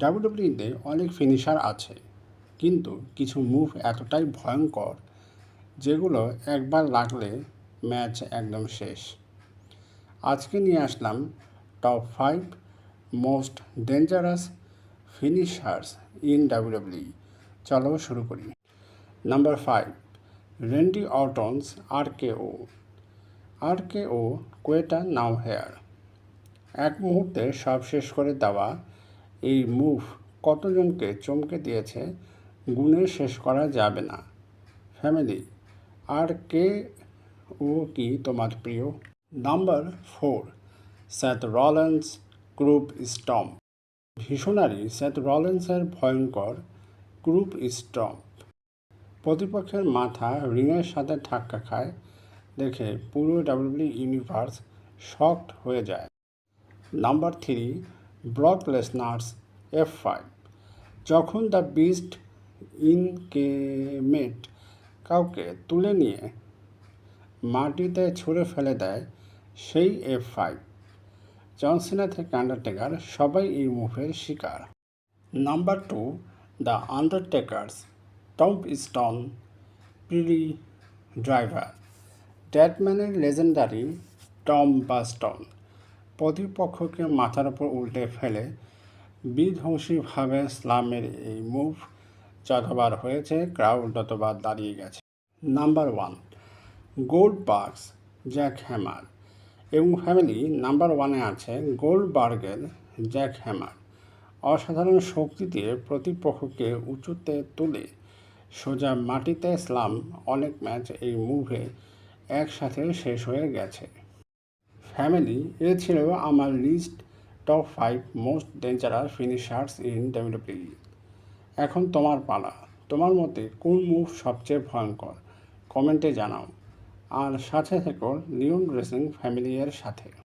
ডাব্লিউডাব্লিউতে অনেক ফিনিশার আছে, কিন্তু কিছু মুভ এতটাই ভয়ঙ্কর যেগুলো একবার লাগলে ম্যাচ একদম শেষ। আজকে নিয়ে আসলাম top five most dangerous finishers in WW চলো শুরু করি। Number five Randy Orton's R K O R K O outta nowhere এক মুহূর্তে সব শেষ করে দেওয়া এই মুভ কতজনকে চমকে দিয়েছে গুণে শেষ করা যাবে না। ফ্যামিলি আর কে ও কি তোমার প্রিয়? Number four Seth Rollins curb stomp ভীষণারি Seth রলেন্সের ভয়ঙ্কর গ্রুপ স্টম্প প্রতিপক্ষের মাথা রিংয়ের সাথে ধাক্কা খায়, দেখে পুরো ডাব্লিউডব্লিউ ইউনিভার্স শকড হয়ে যায়। Number three Brock Lesnar's F five যখন দ্য বিস্ট ইনকেমেট কাউকে তুলে নিয়ে মাটিতে ছুঁড়ে ফেলে দেয়, সেই এফ ফাইভ জনসিনা থেকে আন্ডারটেকার, সবাই এই মুভের শিকার। Number two the Undertaker's tombstone piledriver. ড্যাটম্যানের legendary, tombstone. প্রতিপক্ষকে মাথার উপর উল্টে ফেলে বিধ্বংসীভাবে স্লামের এই মুভ যতবার হয়েছে ক্রাউড ততবার দাঁড়িয়ে গেছে। Number one Goldberg's jackhammer এবং ফ্যামিলি নাম্বার ওয়ানে আছে গোল্ড বার্গের জ্যাক হ্যামার অসাধারণ শক্তি দিয়ে প্রতিপক্ষকে উঁচুতে তুলে সোজা মাটিতে স্লাম অনেক ম্যাচ এই মুভে একসাথে শেষ হয়ে গেছে। ফ্যামিলি এ ছিল আমার list top five most dangerous finishers in WW এখন তোমার পালা। তোমার মতে কোন মুভ সবচেয়ে ভয়ঙ্কর? কমেন্টে জানাও। আর সাথে থেকো লিওন রেসিং এর সাথে।